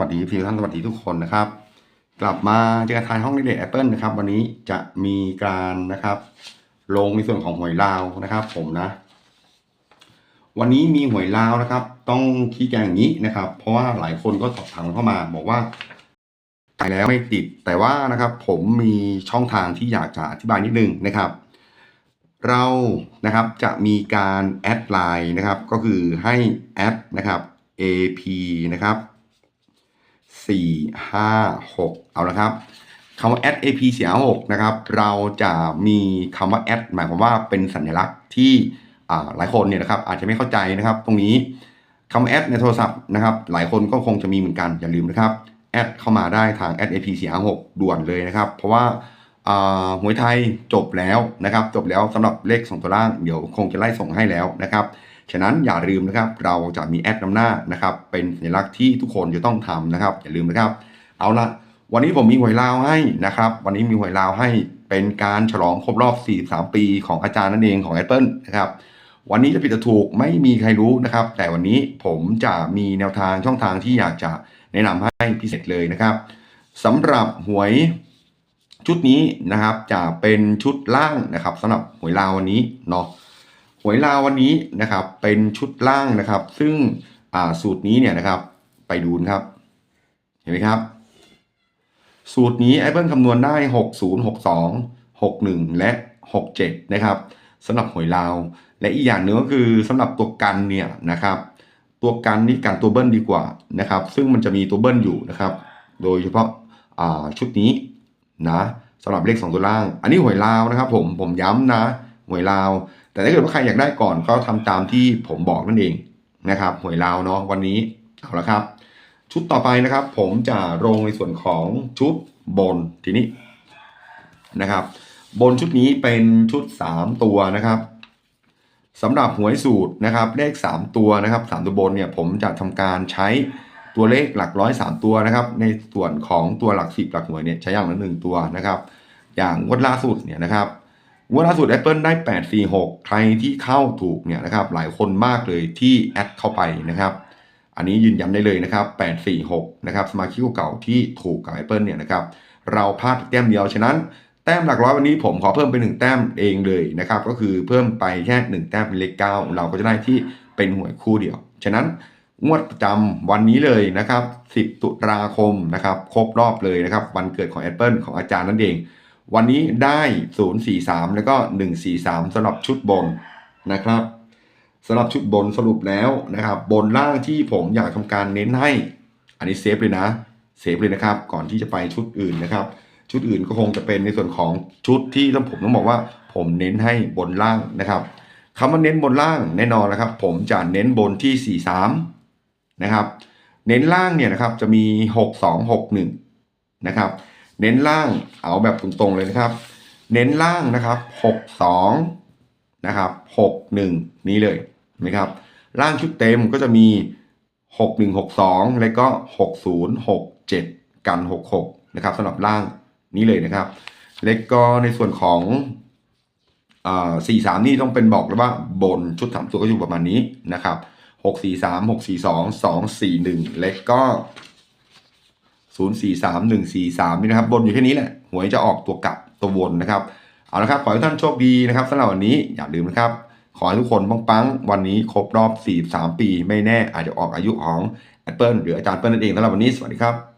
วัสดีพี่ท่านสวัสดีทุกคนนะครับ กลับมาเจอกันทายห้องเด็ดแอปเปิลนะครับ วันนี้จะมีการนะครับ ลงในส่วนของหวยลาวนะครับ ผมนะ วันนี้มีหวยลาวนะครับ ต้องชี้แจงอย่างนี้นะครับ เพราะว่าหลายคนก็สอบถามเข้ามา บอกว่าจ่ายแล้วไม่ติดแต่ว่านะครับ ผมมีช่องทางที่อยากจะอธิบายนิดนึงนะครับ เรานะครับจะมีการแอดไลน์นะครับ ก็คือให้แอดนะครับ AP นะครับ 456เอาละครับคำว่า add AP 456นะครับ เราจะมีคำว่า add หมายความว่าเป็นสัญลักษณ์ที่หลายคนเนี่ยนะครับอาจจะไม่เข้าใจนะครับ ตรงนี้คำว่า add ในโทรศัพท์นะครับ หลายคนก็คงจะมีเหมือนกันอย่าลืมนะครับแอดเข้ามาได้ทาง add AP 456ด่วนเลยนะครับ เพราะว่าหวยไทยจบแล้วนะครับ จบแล้วสำหรับเลขส่งตัวล่าง เดี๋ยวคงจะไล่ส่งให้แล้วนะครับ ฉะนั้นอย่าลืมนะครับ เราจะมีแอดนำหน้านะครับ เป็นสัญลักษณ์ที่ทุกคนจะต้องทำนะครับ อย่าลืมนะครับ เอาละวันนี้ผมมีหวยลาวให้นะครับ วันนี้มีหวยลาวให้เป็นการฉลองครบรอบ 43 ปีของอาจารย์นั่นเองของ Apple นะครับ วันนี้จะผิดจะถูกไม่มีใครรู้นะครับ แต่วันนี้ผมจะมีแนวทางช่องทางที่อยากจะแนะนำให้พิเศษเลยนะครับสำหรับหวยชุดนี้นะครับจะเป็นชุดล่างนะครับสำหรับหวยลาววันนี้เนาะ หวยลาววันนี้นะครับเป็นชุดล่างนะครับ ซึ่งสูตรนี้เนี่ยนะครับไปดูนะครับ เห็นไหมครับ สูตรนี้ไอ้เบิ้ลคำนวณได้ 60 62 61 และ 67 นะครับสำหรับหวยลาว และอีกอย่างหนึ่งก็คือสำหรับตัวกันเนี่ยนะครับ ตัวกันนี่กันตัวเบิ้ลดีกว่านะครับ ซึ่งมันจะมีตัวเบิ้ลอยู่นะครับ โดยเฉพาะาชุดนี้นะสำหรับเลขสองตัวล่าง อันนี้หวยลาวนะครับ ผมผมย้ำนะหวยลาว แต่ถ้าเกิดว่าใครอยากได้ก่อนก็ทำตามที่ผมบอกนั่นเองนะครับหวยลาวเนาะวันนี้เอาละครับ ชุดต่อไปนะครับ ผมจะลงในส่วนของชุดบนทีนี้นะครับ บนชุดนี้เป็นชุด 3 ตัวนะครับสำหรับหวยสูตรนะครับ เลข 3 ตัวนะครับ 3 ตัวบนเนี่ยผมจะทำการใช้ตัวเลขหลักร้อยสามตัวนะครับ ในส่วนของตัวหลักสิบหลักหน่วยเนี่ยใช้อย่างละหนึ่งตัวนะครับ อย่างงวดล่าสุดเนี่ยนะครับ งวดล่าสุด Apple ได้ 846 ใครที่เข้าถูกเนี่ยนะครับหลายคนมากเลยที่แอดเข้าไปนะครับ อันนี้ยืนยันได้เลยนะครับ 846 นะครับสมาชิกเก่าที่ถูกกับ Apple เนี่ยนะครับเราพลาดแต้มเดียวฉะนั้นแต้มหลักร้อยวันนี้ผมขอเพิ่มเป็น1แต้มเองเลยนะครับก็คือเพิ่มไปแค่1แต้มเป็นเลข9เราก็จะได้ที่เป็นหวยคู่เดียว ฉะนั้นงวดประจำวันนี้เลยนะครับ 10 ตุลาคมนะครับครบรอบเลยนะครับวันเกิดของ Apple ของอาจารย์นั่นเอง วันนี้ได้ 043 แล้วก็ 143สำหรับชุดบนนะครับสำหรับชุดบนสรุปแล้วนะครับ บนล่างที่ผมอยากทำการเน้นให้ อันนี้เซฟเลยนะเซฟเลยนะครับ ก่อนที่จะไปชุดอื่นนะครับ ชุดอื่นก็คงจะเป็นในส่วนของชุดที่ต้องผมต้องบอกว่า ผมเน้นให้บนล่างนะครับคำว่าเน้นบนล่างแน่นอนนะครับ ผมจะเน้นบนที่ 43 นะครับ เน้นล่างเนี่ยนะครับจะมี 6261 นะครับ เน้นล่างเอาแบบตรงๆเลยนะครับ เน้นล่างนะครับ 62 นะครับ 61 นี้เลยนะครับ ล่างชุดเต็มก็จะมี 6162 แล้วก็ 6067 กัน 66 นะครับสำหรับล่างนี้เลยนะครับ แล้วก็ในส่วนของอ่า43นี่ต้องเป็นบอกเลยว่าบนชุดสามตัวก็อยู่ประมาณนี้นะครับ643 642 241และก็ 043 143นี่นะครับบนอยู่แค่นี้แหละหวยจะออกตัวกลับตัววนนะครับเอาละครับขอให้ท่านโชคดีนะครับสำหรับวันนี้อย่าลืมนะครับขอให้ทุกคนปังๆ วันนี้ครบรอบ 43 ปี ไม่แน่อาจจะออกอายุของ Apple หรืออาจารย์เปิ้ลนั่นเองสำหรับวันนี้ สวัสดีครับ